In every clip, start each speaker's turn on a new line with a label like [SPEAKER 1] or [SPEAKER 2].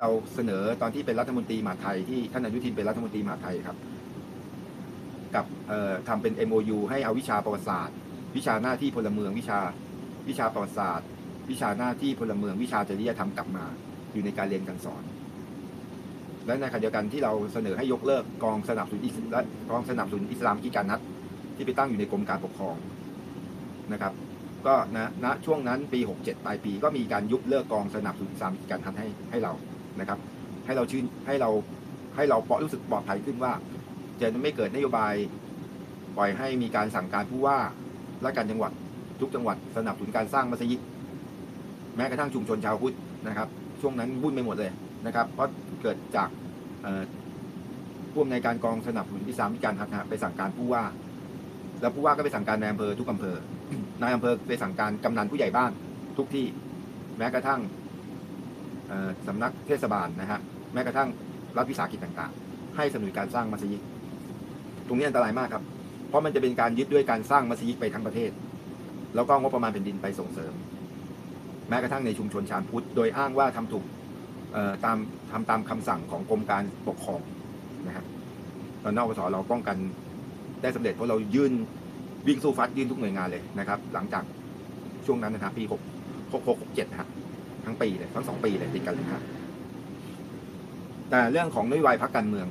[SPEAKER 1] เราเสนอตอนที่เป็นรัฐมนตรีมหาไทยที่ท่านอนุทินเป็นรัฐมนตรีมหาไทยครับ กับเอ่อทำเป็น MOU ให้เอาวิชาประวัติศาสตร์ วิชาหน้าที่พลเมืองวิชาวิชาประวัติศาสตร์ วิชาหน้าที่พลเมือง วิชาจริยธรรมกลับมา อยู่ในการเรียนการสอน และในขณะเดียวกันที่เราเสนอให้ยกเลิกกองสนับสนุนอิสและกองสนับสนุนอิสลามกิการนัดที่ไปตั้งอยู่ในกรมการปกครองนะครับก็นะณช่วงนั้นปี 67ปลายปีก็มีการยุบเลิกกองสนับสนุนอิสลามกิจการนัดให้ให้เรา นะครับ ให้เราชื่นให้เราให้เราปลอดรู้สึกปลอดภัยขึ้นว่า จะไม่เกิดนโยบาย ปล่อยให้มีการสั่งการผู้ว่าและการจังหวัดทุกจังหวัดสนับสนุนการสร้างมัสยิดแม้กระทั่งชุมชนชาวพุทธนะครับ ช่วงนั้นวุ่นไปหมดเลยนะครับ เพราะเกิดจากเอ่อผู้อำนวยการกองสนับสนุนอิสามที่การหักหไปสั่งการผู้ว่า แล้วผู้ว่าก็ไปสั่งการในอำเภอทุกอำเภอนายอำเภอไปสั่งการกำนันผู้ใหญ่บ้านทุกที่ แม้กระทั่ง สำนักเทศบาลนะฮะแม้กระทั่งรัฐวิสาหกิจต่างๆ ให้สนุนการสร้างมัสยิดตรงนี้อันตรายมากครับ เพราะมันจะเป็นการยึดด้วยการสร้างมัสยิดไปทั้งประเทศ แล้วก็งบประมาณแผ่นดินไปส่งเสริม แม้กระทั่งในชุมชนชานพุทธโดยอ้างว่าทำถูกตามทำตามคำสั่งของกรมการปกครองนะฮะตอนนอกปสเราป้องกันได้สำเร็จเพราะเรายื่นวิ่งสู้ฟัดยื่นทุกหน่วยงานเลยนะครับ หลังจากช่วงนั้นนะครับปีหกหกหกเจ็ดฮะ ทั้งปีเลยทั้งสองปีเลยติดกันเลยครับแต่เรื่องของนโยบายพักการเมือง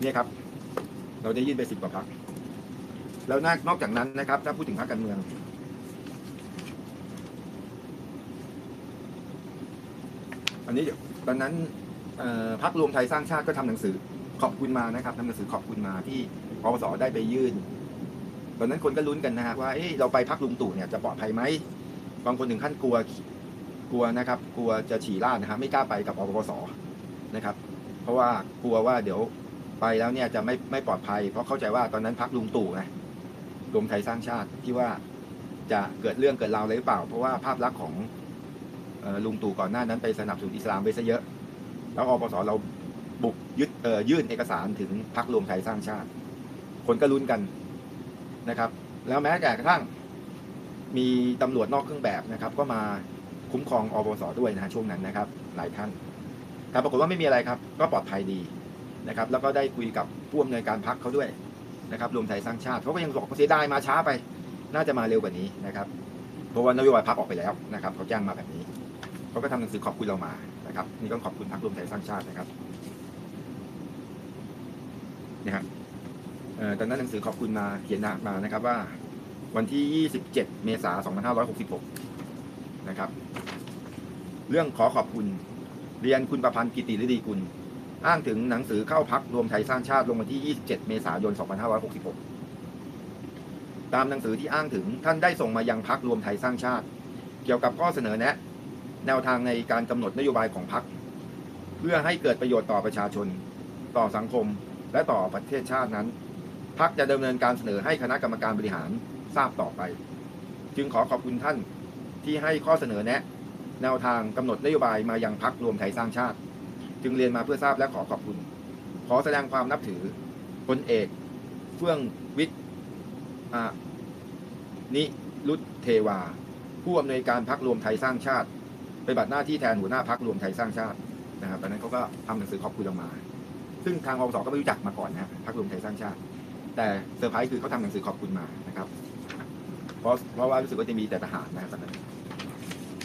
[SPEAKER 1] เนี่ยครับ เราได้ยื่นไปสิบกว่าพักแล้วนอกจากนั้นนะครับ ถ้าพูดถึงพรรคการเมือง อันนี้ตอนนั้นพรรครวมไทยสร้างชาติก็ทำหนังสือขอบคุณมานะครับทำหนังสือขอบคุณมาที่ปปสได้ไปยื่น ตอนนั้นคนก็ลุ้นกันนะฮะว่าเเราไปพักลุงตู่เนี่ยจะปลอดภัยไหมบางคนถึงขั้นกลัว กลัวนะครับ กลัวจะฉี่ราดนะฮะไม่กล้าไปกับปปสนะครับ เพราะว่ากลัวว่าเดี๋ยวไปแล้วเนี่ยจะไม่ไม่ปลอดภัย เพราะเข้าใจว่าตอนนั้นพักลุงตู่ไงรวมไทยสร้างชาติที่ว่าจะเกิดเรื่องเกิดราวอะไรหรือเปล่า เพราะว่าภาพลักษณ์ของออลุงตู่ก่อนหน้านั้นไปสนับสนุนอิสลามไปซะเยอะ แล้วอปสเราบุกยึดเอ่อยื่นเอกสารถึงพักรวมไทยสร้างชาติ คนก็ลุ้นกันนะครับ แล้วแม้แต่กระทั่งมีตำรวจนอกเครื่องแบบนะครับ ก็มา คุ้มครองอปสด้วยนะฮะช่วงนั้นนะครับ หลายท่าน แต่ปรากฏว่าไม่มีอะไรครับ ก็ปลอดภัยดีนะครับ แล้วก็ได้คุยกับผู้อำนวยการพักเขาด้วยนะครับรวมไทยสร้างชาติเขาก็ยังบอกว่าเสียดายมาช้าไป น่าจะมาเร็วกว่านี้นะครับเพราะว่านโยบายพักออกไปแล้วนะครับเขาแจ้งมาแบบนี้เขาก็ทำหนังสือขอบคุณเรามานะครับนี่ต้องขอบคุณพักรวมไทยสร้างชาตินะครับนี่ครับเอ่อตอนนั้นหนังสือขอบคุณมาเขียนมานะครับว่า วันที่ 27 เมษายน 2566 นะครับ เรื่องขอขอบคุณ เรียนคุณประพันธ์กิติฤดีกุล อ้างถึงหนังสือเข้าพักรวมไทยสร้างชาติลงวันที่ 27 เมษายน 2566 ตามหนังสือที่อ้างถึงท่านได้ส่งมายังพักรวมไทยสร้างชาติ เกี่ยวกับข้อเสนอแนะ แนวทางในการกำหนดนโยบายของพักเพื่อให้เกิดประโยชน์ต่อประชาชน ต่อสังคม และต่อประเทศชาตินั้น พักจะดำเนินการเสนอให้คณะกรรมการบริหารทราบต่อไป จึงขอขอบคุณท่าน ที่ให้ข้อเสนอแนะ แนวทางกำหนดนโยบายมายังพักรวมไทยสร้างชาติ จึงเรียนมาเพื่อทราบและขอขอบคุณ ขอแสดงความนับถือพลเอก เฟื่องวิทย์นิรุตเทวา ผู้อำนวยการพักรวมไทยสร้างชาติปบัติหน้าที่แทนหัวหน้าพักรวมไทยสร้างชาตินะครับตอนนั้นเขาก็ทำหนังสือขอบคุณออกมา ซึ่งทางอปสก็ไม่รู้จักมาก่อนนะพักรวมไทยสร้างชาติ แต่เซอร์ไพรส์คือเขาทำหนังสือขอบคุณมานะครับเพราะเพราะว่ารู้สึกว่าจะมีแต่ทหารนะครับตอนนั้น